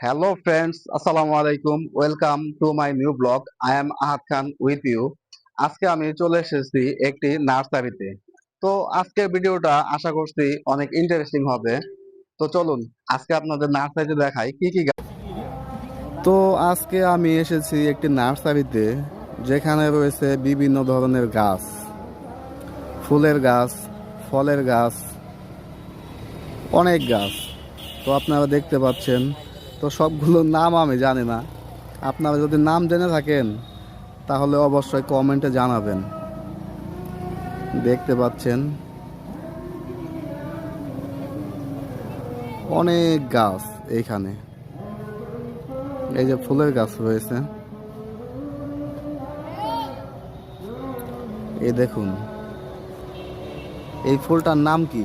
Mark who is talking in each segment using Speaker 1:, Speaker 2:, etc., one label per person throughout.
Speaker 1: Hello friends, Assalamu alaikum. Welcome to my new blog. I am Ahad Khan with you. আজকে আমি চলে এসেছি একটি নার্সারিতে তো আজকের ভিডিওটা আশা করছি অনেক ইন্টারেস্টিং হবে তো চলুন আজকে আপনাদের নার্সারিতে দেখাই কি কি তো আজকে আমি এসেছি একটি নার্সারিতে যেখানে রয়েছে বিভিন্ন ধরনের গাছ ফুলের গাছ ফলের গাছ অনেক গাছ তো আপনারা দেখতে পাচ্ছেন তো সবগুলোর নাম আমি জানি না। আপনারা যদি নাম জেনে থাকেন, তাহলে অবশ্যই কমেন্টে জানাবেন। দেখতে পাচ্ছেন। অনেক গাছ এইখানে এই যে ফুলের গাছ রয়েছে। এই দেখুন। এই ফুলটার নাম কি?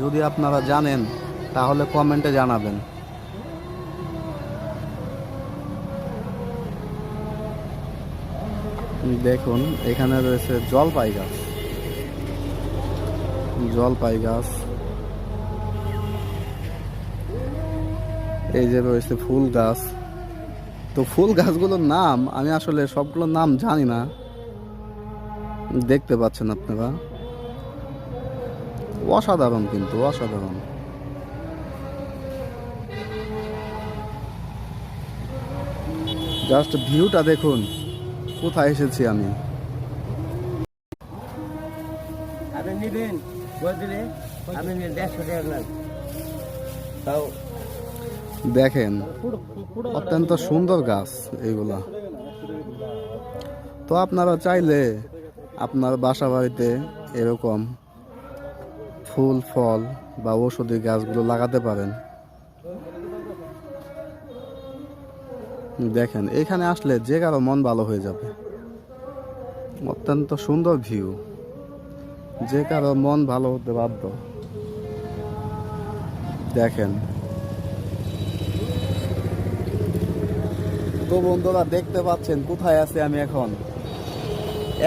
Speaker 1: যদি আপনারা জানেন, তাহলে কমেন্টে জানাবেন। দেখুন, এখানে রয়েছে জলপাই গাছ। জলপাই গাছ। এই যে রয়েছে ফুল গাছ। তো ফুল গাছগুলোর নাম, আমি আসলে সবগুলোর নাম জানি না। দেখতে পাচ্ছেন আপনারা? অসাধারণ কিন্তু, অসাধারণ। জাস্ট ভিউটা দেখুন। কোথায় এসেছি আমি?
Speaker 2: আপনি নিবেন বলে আপনি দেড়শো টাকা তাও
Speaker 1: দেখেন অত্যন্ত সুন্দর গাছ এইগুলা তো আপনারা চাইলে আপনার বাসা বাড়িতে এরকম ফুল ফল বা ঔষধি গাছগুলো লাগাতে পারেন। দেখেন, এখানে আসলে যে কারও মন ভালো হয়ে যাবে। অত্যন্ত সুন্দর ভিউ যে কারও মন ভালো হতে বাধ্য। দেখেন। তো বন্ধুরা, দেখতে পাচ্ছেন, কোথায় আছি আমি এখন?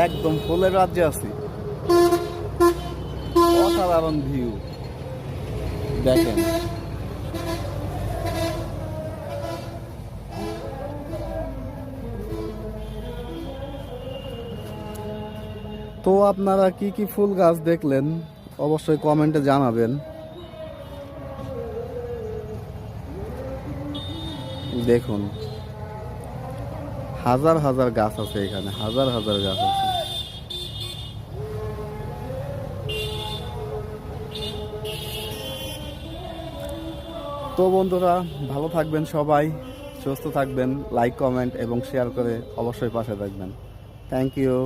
Speaker 1: একদম ফুলের রাজ্যে আছি। অসাধারণ ভিউ দেখেন। তো আপনারা কি কি ফুল গাছ দেখলেন, অবশ্যই কমেন্টে জানাবেন। দেখুন, হাজার হাজার গাছ আছে এখানে, হাজার হাজার গাছ আছে। তো বন্ধুরা, ভালো থাকবেন সবাই, সুস্থ থাকবেন লাইক কমেন্ট এবং শেয়ার করে অবশ্যই পাশে থাকবেন। Thank you